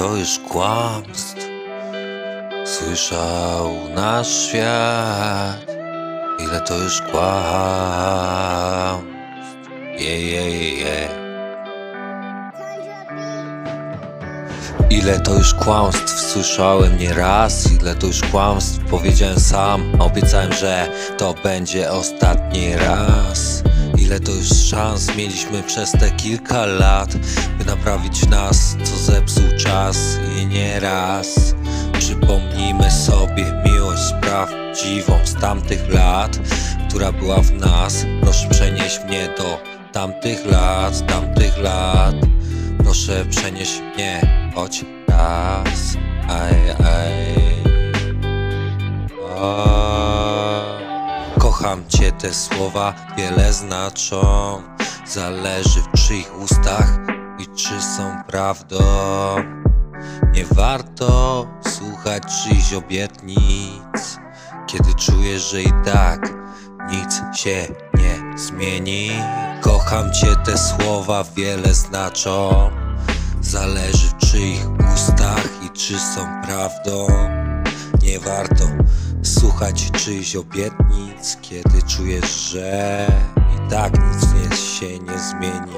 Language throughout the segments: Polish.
to już kłamstw słyszał nasz świat? Ile to już kłamstw? Je, je, je. Ile to już kłamstw słyszałem nieraz Ile to już kłamstw powiedziałem sam Obiecałem, że to będzie ostatni raz Ile to już szans mieliśmy przez te kilka lat By naprawić nas, co zepsuł czas I nie raz. Przypomnijmy sobie miłość prawdziwą z tamtych lat Która była w nas. Proszę przenieś mnie do tamtych lat, tamtych lat. Proszę przenieś mnie choć raz. Aj, aj Kocham cię, te słowa wiele znaczą. Zależy w czyich ustach i czy są prawdą. Nie warto słuchać czyichś obietnic. Kiedy czujesz, że i tak nic się nie zmieni. Kocham cię, te słowa wiele znaczą. Zależy w czyich ustach i czy są prawdą. Nie warto słuchać czyichś obietnic Kiedy czujesz, że i tak nic nie, się nie zmieni.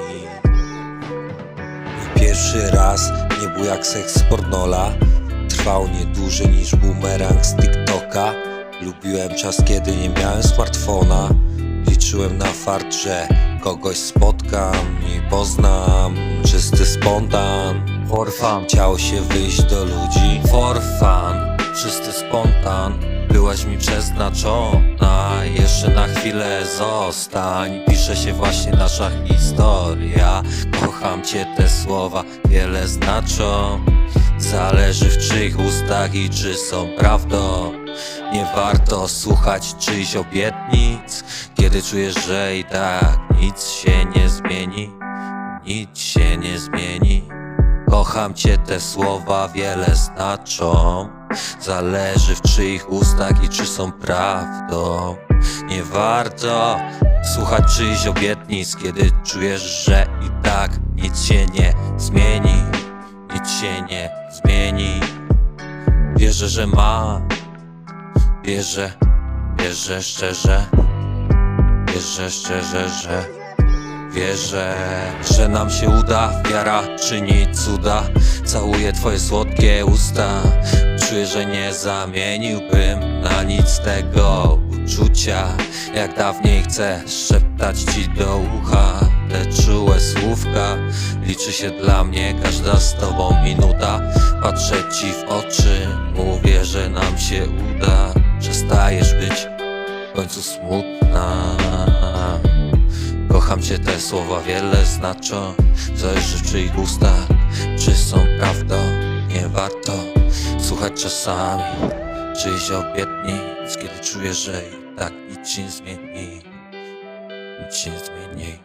Mój pierwszy raz nie był jak seks z pornola Trwał nie dłużej niż bumerang z TikToka. Lubiłem czas, kiedy nie miałem smartfona. Liczyłem na fart, że kogoś spotkam i poznam. Czysty spontan. For fun Chciało się wyjść do ludzi. For Czysty spontan. Byłaś mi przeznaczona Jeszcze na chwilę zostań. Pisze się właśnie nasza historia. Kocham cię, te słowa wiele znaczą. Zależy w czyich ustach i czy są prawdą. Nie warto słuchać czyichś obietnic. Kiedy czujesz, że i tak nic się nie zmieni Nic się nie zmieni. Kocham cię, te słowa wiele znaczą Zależy w czyich ustach i czy są prawdą. Nie warto słuchać czyichś obietnic Kiedy czujesz, że i tak nic się nie zmieni. Nic się nie zmieni. Wierzę, że ma. Wierzę, wierzę szczerze. Wierzę szczerze, że Wierzę, że nam się uda. Wiara czyni cuda. Całuję twoje słodkie usta Czuję, że nie zamieniłbym na nic tego uczucia. Jak dawniej chcę szeptać ci do ucha Te czułe słówka. Liczy się dla mnie każda z tobą minuta. Patrzę ci w oczy Mówię, że nam się uda. Przestajesz być w końcu smutna. Kocham cię, te słowa wiele znaczą. Zależy w czyich ustach, czy są prawdą Nie warto słuchać czasami Czyjś obietnic Kiedy czujesz, że i tak nic się nie zmieni. Nic się nie zmieni